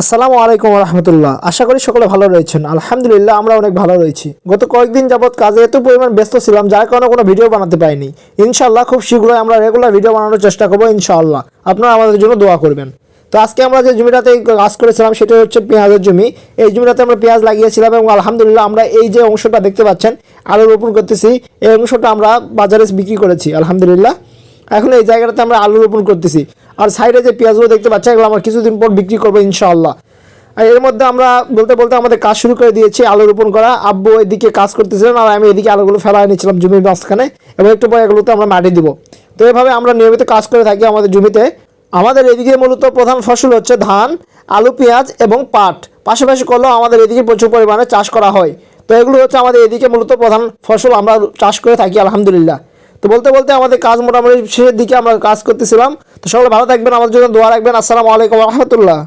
আসসালামু আলাইকুম রহমতুল্লাহ আশা করি সকলে ভালো রয়েছেন। আলহামদুলিল্লাহ আমরা অনেক ভালো রয়েছি। গত কয়েকদিন যাবৎ কাজে এত পরিমাণ ব্যস্ত ছিলাম, যার কারণে কোনো ভিডিও বানাতে পারিনি। ইনশাল্লাহ খুব শীঘ্রই আমরা রেগুলার ভিডিও বানানোর চেষ্টা করব, ইনশাআল্লাহ। আপনারা আমাদের জন্য দোয়া করবেন। তো আজকে আমরা যে জমিটাতে কাজ করেছিলাম, সেটা হচ্ছে পেঁয়াজের জমি। এই জমিটাতে আমরা পেঁয়াজ লাগিয়েছিলাম এবং আলহামদুলিল্লাহ আমরা এই যে অংশটা দেখতে পাচ্ছেন আলু রোপণ করতেছি, এই অংশটা আমরা বাজারে বিক্রি করেছি, আলহামদুলিল্লাহ। এখন এই জায়গাটাতে আমরা আলু রোপণ করতেছি। আর সাইডে যে পেঁয়াজগুলো দেখতে পাচ্ছি এগুলো আমরা কিছুদিন পর বিক্রি করব ইনশাআল্লাহ। আর এর মধ্যে আমরা বলতে বলতে আমাদের কাজ শুরু করে দিয়েছি আলু রোপণ করা। আব্বু এদিকে কাজ করতেছিলেন আর আমি এদিকে আলুগুলো ফেলা নিয়েছিলাম জমির মাঝখানে। এবং একটু পরে এগুলোতে আমরা মাটি দিব। তো এভাবে আমরা নিয়মিত কাজ করে থাকি আমাদের জমিতে। আমাদের এদিকে মূলত প্রধান ফসল হচ্ছে ধান, আলু, পেঁয়াজ এবং পাট। পাশাপাশি করলেও আমাদের এদিকে প্রচুর পরিমাণে চাষ করা হয়। তো এগুলো হচ্ছে আমাদের এদিকে মূলত প্রধান ফসল। আমরা চাষ করে থাকি, আলহামদুলিল্লাহ। তো বলতে বলতে আমাদের কাজ মোটামুটি শেষের দিকে আমরা কাজ করতেছিলাম। তো সকলে ভালো থাকবেন, আমাদের জন্য দোয়া রাখবেন। আসসালামু আলাইকুম রহমতুল্লাহ।